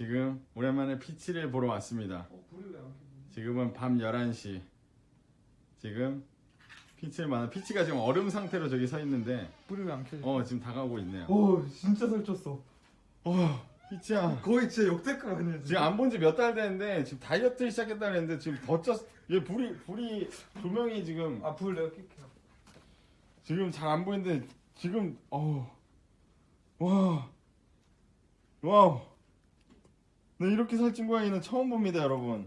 지금 오랜만에 피치를 보러 왔습니다. 어? 지금은 밤 11시. 지금 피치를 만나 피치가 지금 얼음 상태로 저기 서 있는데 불이 왜 안 켜져? 어 지금 다가오고 있네요. 오, 진짜 살쪘어. 어 피치야 거의 진짜 역대급 아니야, 지금 안 본 지 몇 달 됐는데 지금 다이어트 시작했다 그랬는데 지금 더 쪘. 얘 불이 불이 조명이 지금 아, 불 내가 켤게요. 지금 잘 안 보이는데 지금 어우 와 와우 나 이렇게 살찐 고양이는 처음 봅니다 여러분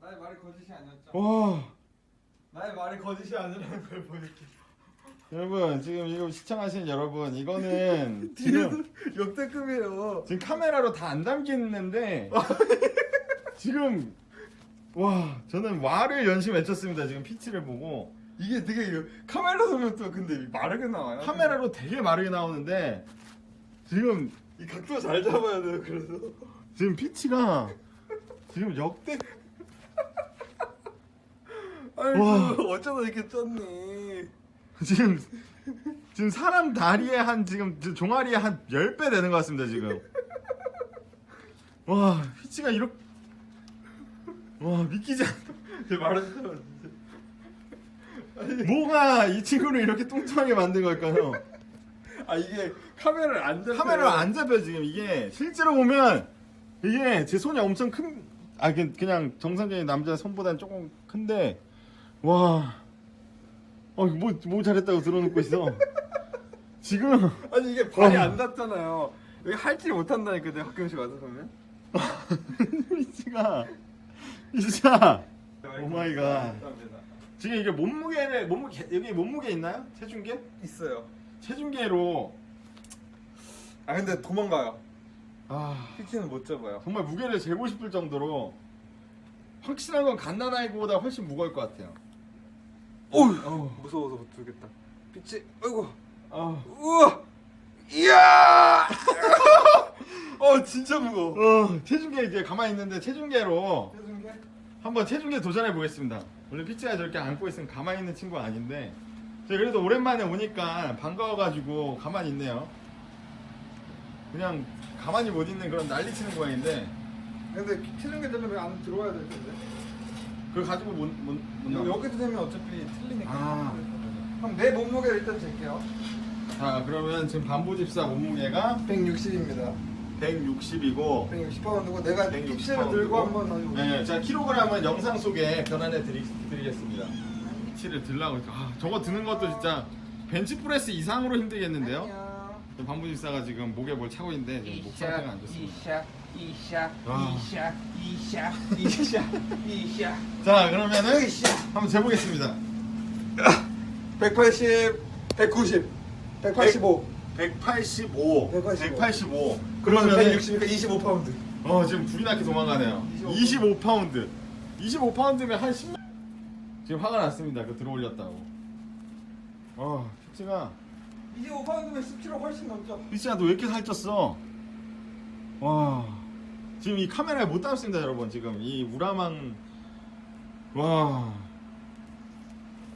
나의 말이 거짓이 아니었죠. 와 나의 말이 거짓이 아니라는 걸 보여줄게. 여러분 지금 이거 시청하시는 여러분 이거는 지금 역대급이에요. 지금 카메라로 다 안 담기는데 지금 와 저는 와를 연신 외쳤습니다 지금 피치를 보고 이게 되게 이거 카메라 보면 또 근데 마르게 나와요. 카메라로 되게 마르게 나오는데 지금 이 각도 잘 잡아야 돼요. 그래서 지금 피치가 지금 역대 와. 어쩌다 이렇게 쪘니? 지금 지금 사람 다리에 한 지금 저 종아리에 한 10배 되는 것 같습니다 지금 와 피치가 이렇게 와 믿기지 않제 말하세요. 뭐가 이 친구를 이렇게 뚱뚱하게 만든 걸까요 아 이게 카메라를 안 잡아요. 카메라로 안 잡혀 지금 이게 실제로 보면 이게 제 손이 엄청 큰아 그냥 정상적인 남자 손보다는 조금 큰데 와 어, 뭐, 뭐 잘했다고 들어놓고 있어. 지금, 아니 이게 발이 어. 안 닿잖아요. 여기 할지 못한다니까 내가 가끔씩 와서 보면. 피치가, 진짜. 오 마이 갓. 감사합니다. 지금 이게 몸무게를, 몸무게, 여기 몸무게 있나요? 체중계? 있어요. 체중계로, 아 근데 도망가요. 아, 피치는 못 잡아요. 정말 무게를 재고 싶을 정도로, 확실한 건 갓난아이보다 훨씬 무거울 것 같아요. 어우 어우. 무서워서 못 들겠다. 피치, 아이고, 아, 우와, 이야, 어 진짜 무거워. 어, 체중계 이제 가만히 있는데 체중계로 해준 게? 한번 체중계 도전해 보겠습니다. 원래 피치가 저렇게 안고 있으면 가만히 있는 친구가 아닌데 그래도 오랜만에 오니까 반가워가지고 가만히 있네요. 그냥 가만히 못 있는 그런 난리치는 고양인데 근데 체중 되면 여기 안 들어와야 될 텐데. 그걸 가지고 못, 못, 못 여- 나와. 여기도 되면 어차피 틀리니까. 아. 그럼 내 몸무게를 일단 잴게요. 자 그러면 지금 반보집사 몸무게가 160입니다. 160이고 160파운드고 내가 160 피치를 들고 한번 다시 네, 자 킬로그램은 영상 속에 변환해 드리, 드리겠습니다. 피치를 들라고 아 저거 드는 것도 진짜 벤치프레스 이상으로 힘들겠는데요? 안녕. 반부집사가 지금 목에 뭘 차고 있는데 지금 목 상태가 안 좋습니다. 이샤 이샤 아. 이샤 이샤 이샤 이샤 자 그러면은. 한번 재보겠습니다. 180, 190, 185. 185, 185. 185. 그러면 그러면 160이니까 25파운드. 어 지금 둘이 나게 도망가네요. 25 25파운드. 25파운드면 한 10만. 지금 화가 났습니다. 그 들어올렸다고. 어 피치가 25파운드면 10kg 훨씬 넘죠. 피치야 너 왜 이렇게 살쪘어? 와 지금 이 카메라에 못 담습니다 여러분 지금 이 우라망 와.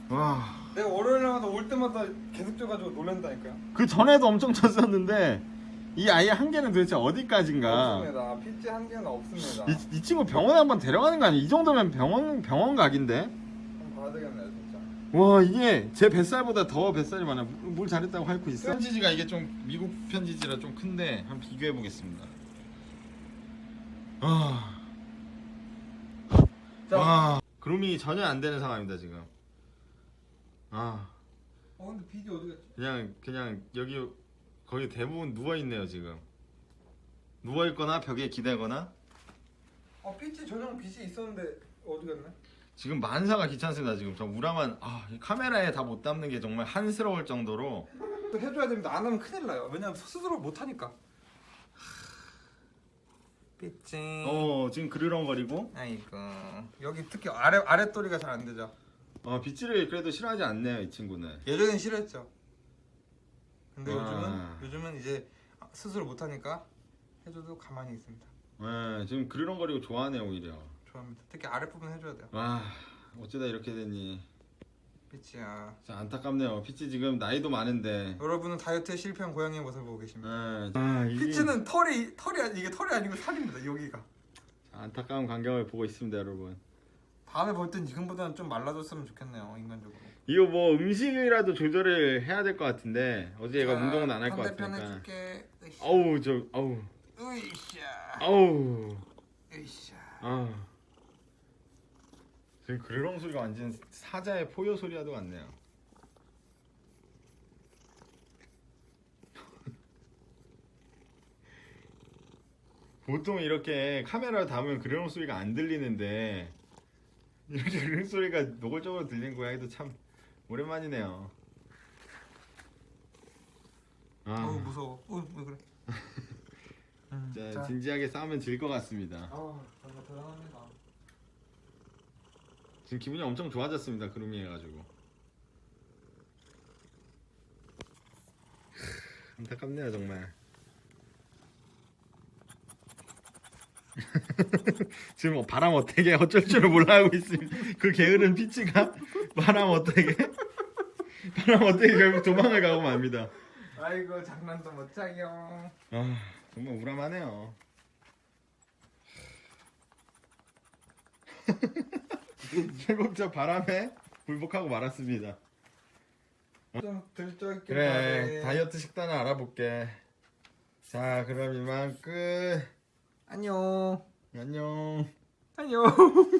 와. 내가 월요일마다 올 때마다 계속 쪄가지고 놀란다니까요. 그 전에도 엄청 쳤었는데 이 아이 한 개는 도대체 어디까지인가? 없습니다. 피치 한 개는 없습니다. 이, 이 친구 병원에 한번 데려가는 거 아니야? 이 정도면 병원 병원 각인데? 진짜. 와 이게 제 뱃살보다 더 뱃살이 많아. 뭘 잘했다고 핥고 있어? 편지지가 이게 좀 미국 편지지라 좀 큰데 한번 비교해 보겠습니다. 아, 자, 와, 그rum이 전혀 안 되는 상황입니다 지금. 아, 어 근데 비디 어디 갔지? 그냥 그냥 여기 거의 대부분 누워 있네요 지금. 누워 있거나 벽에 기대거나 어 피치 전용 빛이 있었는데 어디 갔네? 지금 만사가 귀찮습니다 지금 저 우람한 아, 이 카메라에 다 못 담는 게 정말 한스러울 정도로 또 해줘야 됩니다. 안 하면 큰일 나요. 왜냐면 스스로 못 하니까. 피치. 어 지금 그르렁거리고 아이고 여기 특히 아래 아랫도리가 잘 안 되죠. 어 빗질을 그래도 싫어하지 않네요 이 친구는 예전엔 싫어했죠. 근데 와. 요즘은 요즘은 이제 스스로 못 하니까 해줘도 가만히 있습니다. 네, 지금 그르렁거리고 좋아하네 오히려 좋아합니다. 특히 아랫부분 해줘야 돼요. 와 어쩌다 이렇게 됐니 피치야. 자 안타깝네요. 피치 지금 나이도 많은데. 여러분은 다이어트에 실패한 고양이의 모습을 보고 계십니다. 네. 아 이게 피치는 털이 털이 아니- 이게 털이 아니고 살입니다. 여기가. 안타까운 광경을 보고 있습니다, 여러분. 다음에 볼 땐 지금보다는 좀 말라졌으면 좋겠네요. 인간적으로. 이거 뭐 음식이라도 조절을 해야 될 것 같은데 어제 얘가 운동은 안 할것 반대편 같으니까. 해줄게. 아우 저 아우 으쌰. 아우 으쌰. 아 지금 그르렁 소리가 완전 사자의 포효 소리와도 같네요. 보통 이렇게 카메라 담으면 그르렁 소리가 안 들리는데 이렇게 그르렁 소리가 노골적으로 들리는 고양이도 참 오랜만이네요. 아, 어우 무서워. 어왜 그래? 음, 자, 자. 진지하게 싸우면 질 것 같습니다. 아 정말 대단합니다. 지금 기분이 엄청 좋아졌습니다. 그루밍 해가지고. 안타깝네요 정말. 지금 뭐 바람 어떻게 어쩔 줄을 몰라 하고 있습니다. 그 게으른 피치가 바람 어떻게 바람 어떻게 결국 도망을 가고 맙니다. 아이고 장난도 못 차요. 아 정말 우람하네요. 저 바람에 굴복하고 말았습니다. 좀 들쩍이게 그래. 다이어트 식단을 알아볼게. 자 그럼 이만 끝. 안녕. 안녕. 안녕.